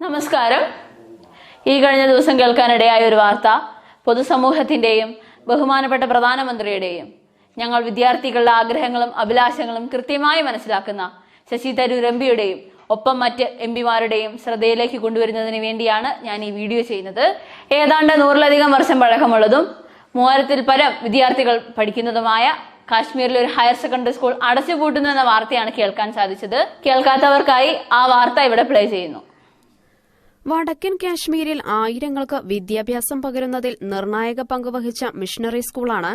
നമസ്കാരം. ഈ കഴിഞ്ഞ ദിവസം കേൾക്കാനിടയായ ഒരു വാർത്ത പൊതുസമൂഹത്തിന്റെയും ബഹുമാനപ്പെട്ട പ്രധാനമന്ത്രിയുടെയും ഞങ്ങൾ വിദ്യാർത്ഥികളുടെ ആഗ്രഹങ്ങളും അഭിലാഷങ്ങളും കൃത്യമായി മനസ്സിലാക്കുന്ന ശശി തരൂർ എം പിയുടെയും ഒപ്പം മറ്റ് എം പിമാരുടെയും ശ്രദ്ധയിലേക്ക് കൊണ്ടുവരുന്നതിന് വേണ്ടിയാണ് ഞാൻ ഈ വീഡിയോ ചെയ്യുന്നത്. ഏതാണ്ട് നൂറിലധികം വർഷം പഴക്കമുള്ളതും മൂവായിരത്തിൽ പരം വിദ്യാർത്ഥികൾ പഠിക്കുന്നതുമായ കാശ്മീരിലെ ഒരു ഹയർ സെക്കൻഡറി സ്കൂൾ അടച്ചുപൂട്ടുന്നു എന്ന വാർത്തയാണ് കേൾക്കാൻ സാധിച്ചത്. കേൾക്കാത്തവർക്കായി ആ വാർത്ത ഇവിടെ പ്ലേ ചെയ്യുന്നു. വടക്കൻ കാശ്മീരിൽ ആയിരങ്ങൾക്ക് വിദ്യാഭ്യാസം പകരുന്നതിൽ നിർണായക പങ്കുവഹിച്ച മിഷണറി സ്കൂളാണ്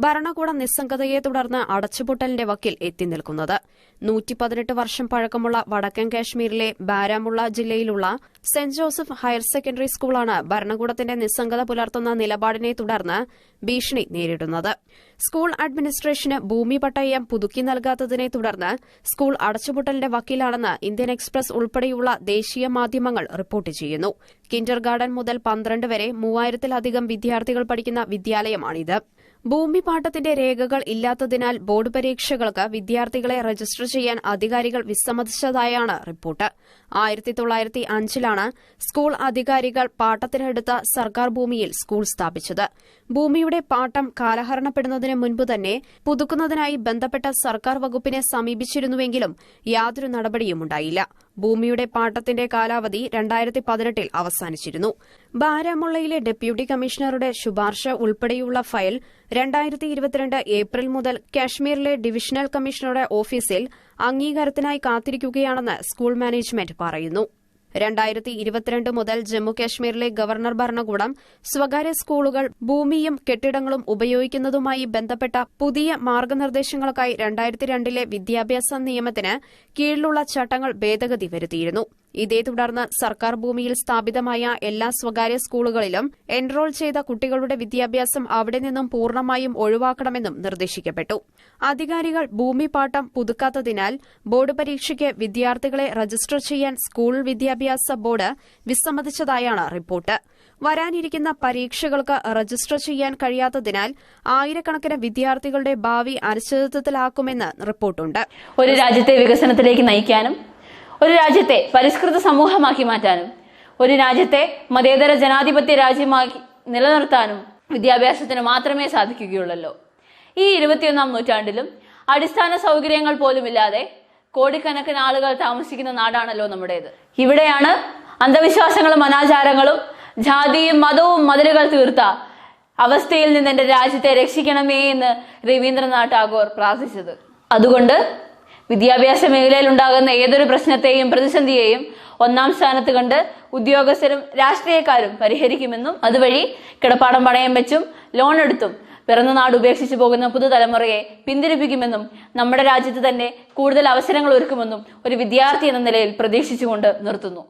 ഭരണകൂട നിസ്സംഗതയെ തുടർന്ന് അടച്ചുപൂട്ടലിന്റെ വക്കിൽ എത്തി നിൽക്കുന്നത്. നൂറ്റി പതിനെട്ട് വർഷം പഴക്കമുള്ള വടക്കൻ കാശ്മീരിലെ ബാരാമുള്ള ജില്ലയിലുള്ള സെന്റ് ജോസഫ് ഹയർ സെക്കൻഡറി സ്കൂളാണ് ഭരണകൂടത്തിന്റെ നിസ്സംഗത പുലർത്തുന്ന നിലപാടിനെ തുടർന്ന് ഭീഷണി നേരിടുന്നത്. സ്കൂൾ അഡ്മിനിസ്ട്രേഷന് ഭൂമി പട്ടയം പുതുക്കി നൽകാത്തതിനെ തുടർന്ന് സ്കൂൾ അടച്ചുപൂട്ടലിന്റെ വക്കീലാണെന്ന് ഇന്ത്യൻ എക്സ്പ്രസ് ഉൾപ്പെടെയുള്ള ദേശീയ മാധ്യമങ്ങൾ റിപ്പോർട്ട് ചെയ്യുന്നു. കിൻഡർ ഗാർഡൻ മുതൽ പന്ത്രണ്ട് വരെ മൂവായിരത്തിലധികം വിദ്യാർത്ഥികൾ പഠിക്കുന്ന വിദ്യാലയമാണിത്. ഭൂമി പാട്ടത്തിന്റെ രേഖകൾ ഇല്ലാത്തതിനാൽ ബോർഡ് പരീക്ഷകൾക്ക് വിദ്യാർത്ഥികളെ രജിസ്റ്റർ ചെയ്യാൻ അധികാരികൾ വിസമ്മതിച്ചതായാണ് റിപ്പോർട്ട്. ആയിരത്തി തൊള്ളായിരത്തി അഞ്ചിലാണ് സ്കൂൾ അധികാരികൾ പാട്ടത്തിനെടുത്ത സർക്കാർ ഭൂമിയിൽ സ്കൂൾ സ്ഥാപിച്ചത്. ഭൂമിയുടെ പാട്ടം കാലഹരണപ്പെടുന്നതിന് മുൻപ് തന്നെ പുതുക്കുന്നതിനായി ബന്ധപ്പെട്ട സർക്കാർ വകുപ്പിനെ സമീപിച്ചിരുന്നുവെങ്കിലും യാതൊരു നടപടിയും ഉണ്ടായില്ല. ഭൂമിയുടെ പാട്ടത്തിന്റെ കാലാവധി രണ്ടായിരത്തി പതിനെട്ടിൽ അവസാനിച്ചിരുന്നു. ബാരാമുള്ളയിലെ ഡെപ്യൂട്ടി കമ്മീഷണറുടെ ശുപാർശ ഉൾപ്പെടെയുള്ള ഫയൽ രണ്ടായിരത്തി ഏപ്രിൽ മുതൽ കാശ്മീരിലെ ഡിവിഷണൽ കമ്മീഷണറുടെ ഓഫീസിൽ അംഗീകാരത്തിനായി കാത്തിരിക്കുകയാണെന്ന് സ്കൂൾ മാനേജ്മെന്റ് പറയുന്നു. രണ്ടായിരത്തി ഇരുപത്തിരണ്ട് മുതൽ ജമ്മു കാശ്മീരിലെ ഗവർണർ ഭരണകൂടം സ്വകാര്യ സ്കൂളുകൾ ഭൂമിയും കെട്ടിടങ്ങളും ഉപയോഗിക്കുന്നതുമായി ബന്ധപ്പെട്ട പുതിയ മാർഗനിർദ്ദേശങ്ങൾക്കായി രണ്ടായിരത്തി രണ്ടിലെ വിദ്യാഭ്യാസ നിയമത്തിന് കീഴിലുള്ള ചട്ടങ്ങൾ ഭേദഗതി വരുത്തിയിരുന്നു. ഇതേ തുടർന്ന് സർക്കാർ ഭൂമിയിൽ സ്ഥാപിതമായ എല്ലാ സ്വകാര്യ സ്കൂളുകളിലും എൻറോൾ ചെയ്ത കുട്ടികളുടെ വിദ്യാഭ്യാസം അവിടെ നിന്നും പൂർണമായും ഒഴിവാക്കണമെന്നും നിർദ്ദേശിക്കപ്പെട്ടു. അധികാരികൾ ഭൂമി പാട്ടം പുതുക്കാത്തതിനാൽ ബോർഡ് പരീക്ഷയ്ക്ക് വിദ്യാർത്ഥികളെ രജിസ്റ്റർ ചെയ്യാൻ സ്കൂൾ വിദ്യാഭ്യാസ ബോർഡ് വിസമ്മതിച്ചതായാണ് റിപ്പോർട്ട്. വരാനിരിക്കുന്ന പരീക്ഷകൾക്ക് രജിസ്റ്റർ ചെയ്യാൻ കഴിയാത്തതിനാൽ ആയിരക്കണക്കിന് വിദ്യാർത്ഥികളുടെ ഭാവി അനിശ്ചിതത്വത്തിലാക്കുമെന്ന് റിപ്പോർട്ടുണ്ട്. ഒരു രാജ്യത്തെ വികസനത്തിലേക്ക് നയിക്കാനും ഒരു രാജ്യത്തെ പരിഷ്കൃത സമൂഹമാക്കി മാറ്റാനും ഒരു രാജ്യത്തെ മതേതര ജനാധിപത്യ രാജ്യമാക്കി നിലനിർത്താനും വിദ്യാഭ്യാസത്തിന് മാത്രമേ സാധിക്കുകയുള്ളല്ലോ. ഈ ഇരുപത്തിയൊന്നാം നൂറ്റാണ്ടിലും അടിസ്ഥാന സൗകര്യങ്ങൾ പോലുമില്ലാതെ കോടിക്കണക്കിന് ആളുകൾ താമസിക്കുന്ന നാടാണല്ലോ നമ്മുടേത്. ഇവിടെയാണ് അന്ധവിശ്വാസങ്ങളും അനാചാരങ്ങളും ജാതിയും മതവും മതിലുകൾ തീർത്ത അവസ്ഥയിൽ നിന്ന് എന്റെ രാജ്യത്തെ രക്ഷിക്കണമേ എന്ന് രവീന്ദ്രനാഥ് ടാഗോർ പ്രാർത്ഥിച്ചത്. അതുകൊണ്ട് വിദ്യാഭ്യാസ മേഖലയിൽ ഉണ്ടാകുന്ന ഏതൊരു പ്രശ്നത്തെയും പ്രതിസന്ധിയെയും ഒന്നാം സ്ഥാനത്ത് കണ്ട് ഉദ്യോഗസ്ഥരും രാഷ്ട്രീയക്കാരും പരിഹരിക്കുമെന്നും അതുവഴി കിടപ്പാടം പണയം വെച്ചും ലോൺ എടുത്തും പിറന്ന നാട് ഉപേക്ഷിച്ചു പോകുന്ന പുതുതലമുറയെ പിന്തിരിപ്പിക്കുമെന്നും നമ്മുടെ രാജ്യത്ത് തന്നെ കൂടുതൽ അവസരങ്ങൾ ഒരുക്കുമെന്നും ഒരു വിദ്യാർത്ഥി എന്ന നിലയിൽ പ്രതീക്ഷിച്ചുകൊണ്ട് നിർത്തുന്നു.